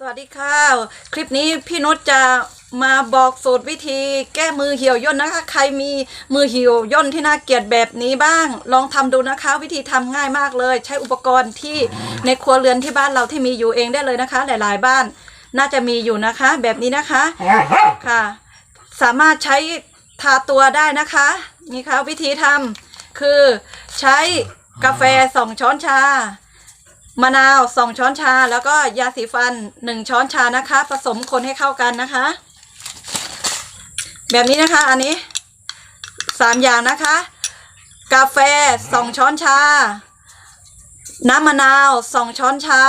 สวัสดีค่ะ คลิปนี้พี่นุชจะมาบอกสูตรวิธีแก้มือเหี่ยวย่นนะคะ ใครมีมือเหี่ยวย่นที่น่าเกลียดแบบนี้บ้าง ลองทำดูนะคะ วิธีทำง่ายมากเลย ใช้อุปกรณ์ที่ในครัวเรือนที่บ้านเราที่มีอยู่เองได้เลยนะคะ หลาย ๆ บ้านน่าจะมีอยู่นะคะ แบบนี้นะคะค่ะ สามารถใช้ทาตัวได้นะคะนี่ค่ะวิธีทำคือใช้กาแฟสองช้อนชา มะนาวสองช้อนชา แล้วก็ยาสีฟันหนึ่งช้อนชานะคะ ผสมคนให้เข้ากันนะคะ แบบนี้นะคะ อันนี้สามอย่างนะคะ กาแฟสองช้อนชา น้ำมะนาวสองช้อนชา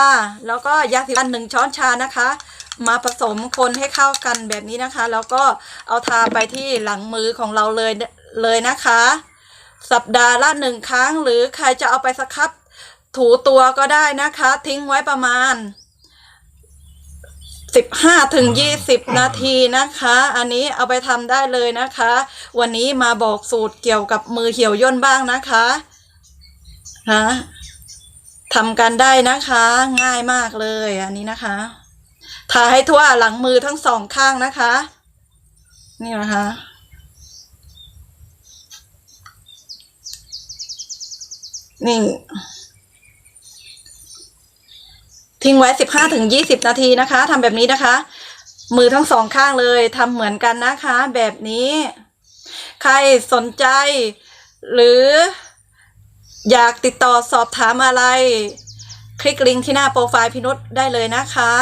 แล้วก็ยาสีฟันหนึ่งช้อนชานะคะ มาผสมคนให้เข้ากันแบบนี้นะคะ แล้วก็เอาทาไปที่หลังมือของเราเลยเลยนะคะ สัปดาห์ละหนึ่งครั้งหรือใครจะเอาไปสครับ ถูตัวก็ได้นะคะ ทิ้งไว้ประมาณ15ถึง20นาทีนะคะ อันนี้เอาไปทำได้เลยนะคะ วันนี้มาบอกสูตรเกี่ยวกับมือเหี่ยวย่นบ้างนะคะนะทำกันได้นะคะ ง่ายมากเลยอันนี้นะคะทาให้ทั่วหลังมือทั้งสองข้างนะคะ นี่นะคะนี่ ทิ้งไว้สิบห้าถึงยี่สิบนาทีนะคะทำแบบนี้นะคะ มือทั้งสองข้างเลยทำเหมือนกันนะคะ แบบนี้ ใครสนใจ หรืออยากติดต่อสอบถามอะไร คลิกลิงก์ที่หน้าโปรไฟล์พินุษได้เลยนะคะ